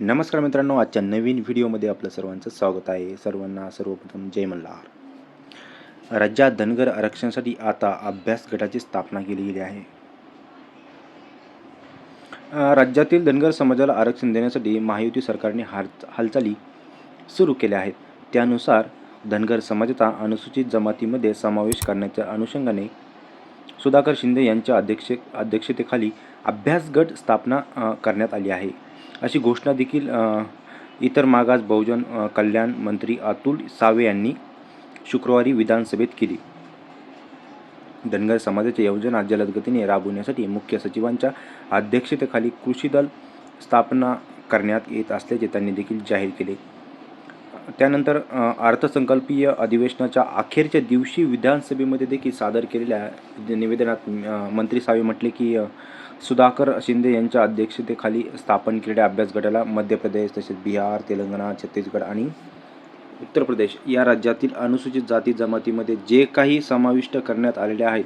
नमस्कार मित्रांनो आजच्या नवीन व्हिडिओमध्ये आपलं सर्वांचं स्वागत आहे. सर्वांना सर्वप्रथम जय मल्हार. राज्यात धनगर आरक्षणासाठी आता अभ्यास गटाची स्थापना केली गेली आहे राज्यातील धनगर समाजाला आरक्षण देण्यासाठी महायुती सरकारने हाल हालचाली सुरू केल्या आहेत. त्यानुसार धनगर समाजाचा अनुसूचित जमातीमध्ये समावेश करण्याच्या अनुषंगाने सुधाकर शिंदे यांच्या अध्यक्ष अध्यक्षतेखाली अभ्यास गट स्थापना करण्यात आली आहे. अशी घोषणा देखील इतर मागास बहुजन कल्याण मंत्री अतुल सावे यांनी शुक्रवारी विधानसभेत केली. धनगर समाजाच्या योजना जलद गतीने राबवण्यासाठी मुख्य सचिवांच्या अध्यक्षतेखाली कृषी दल स्थापना करण्यात येत असल्याचे त्यांनी देखील जाहीर केले. त्यानंतर अर्थसंकल्पीय अधिवेशनाच्या अखेरच्या दिवशी विधानसभेमध्ये देखील सादर केलेल्या निवेदनात मंत्री सावे म्हटले की सुधाकर शिंदे यांच्या अध्यक्षतेखाली स्थापन केलेल्या अभ्यास गटाला मध्य प्रदेश तसेच बिहार तेलंगणा छत्तीसगड आणि उत्तर प्रदेश या राज्यातील अनुसूचित जाती जमातीमध्ये जे काही समाविष्ट करण्यात आलेले आहेत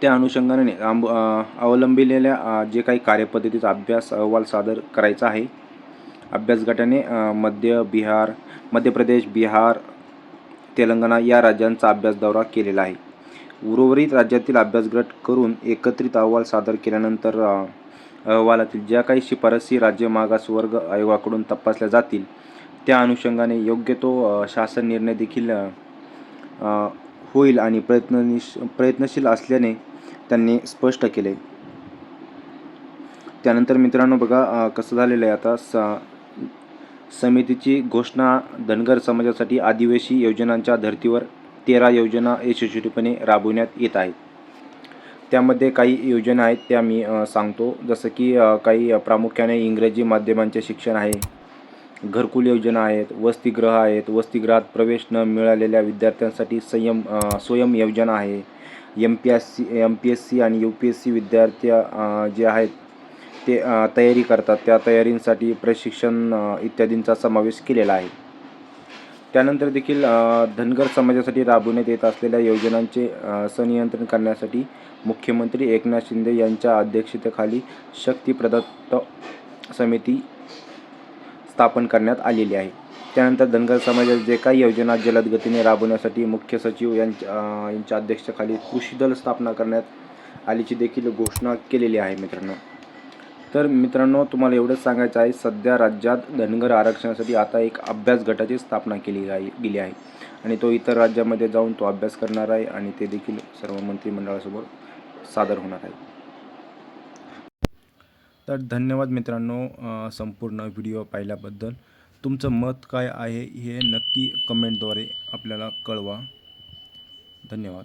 त्या अनुषंगाने आंब अवलंबिलेल्या जे काही कार्यपद्धतीचा अभ्यास अहवाल सादर करायचा आहे अभ्यास गटाने मध्य बिहार मध्य प्रदेश बिहार तेलंगणा या राज्यांचा अभ्यास दौरा केलेला आहे. उर्वरित राज्यातील अभ्यासगट करून एकत्रित अहवाल सादर केल्यानंतर अहवालातील ज्या काही शिफारसी राज्य मागासवर्ग आयोगाकडून तपासल्या जातील त्या अनुषंगाने योग्य तो शासन निर्णय देखील होईल आणि प्रयत्ननिश प्रयत्नशील असल्याने त्यांनी स्पष्ट केले. त्यानंतर मित्रांनो बघा कसं झालेलं आहे आता स समितीची घोषणा धनगर समाजासाठी आदिवासी योजनांच्या धर्तीवर तेरा योजना यशस्वीपणे राबवण्यात येत आहेत. त्यामध्ये काही योजना आहेत त्या मी सांगतो. जसं की काही प्रामुख्याने इंग्रजी माध्यमांचे शिक्षण आहे. घरकुल योजना आहेत वसतिगृह आहेत वसतिगृहात प्रवेश न मिळालेल्या विद्यार्थ्यांसाठी संयम स्वयं योजना आहे. M P S C M P S C आणि यू पी एस सी विद्यार्थी जे आहेत ते तयारी करतात. त्या तयारींसाठी प्रशिक्षण इत्यादींचा समावेश केलेला आहे. त्यानंतर देखील धनगर समाजासाठी राबवण्यात येत असलेल्या योजनांचे संनियंत्रण करण्यासाठी मुख्यमंत्री एकनाथ शिंदे यांच्या अध्यक्षतेखाली शक्ती प्रदत्त समिती स्थापन करण्यात आलेली आहे. त्यानंतर धनगर समाजात जे काही योजना जलद गतीने राबवण्यासाठी मुख्य सचिव यांच्या यांच्या अध्यक्षतेखाली कृषी दल स्थापना करण्यात आलीची देखील घोषणा केलेली आहे मित्रांनो. तर मित्रांनो तुम्हाला एवढंच सांगायचं आहे सध्या राज्यात धनगर आरक्षणासाठी आता एक अभ्यास गटाची स्थापना केली आहे गेली आहे. आणि तो इतर राज्यामध्ये जाऊन तो अभ्यास करणार आहे आणि ते देखील सर्व मंत्रिमंडळासमोर सादर होणार आहे. तर धन्यवाद मित्रांनो संपूर्ण व्हिडिओ पाहिल्याबद्दल. तुमचं मत काय आहे हे नक्की कमेंटद्वारे आपल्याला कळवा. धन्यवाद.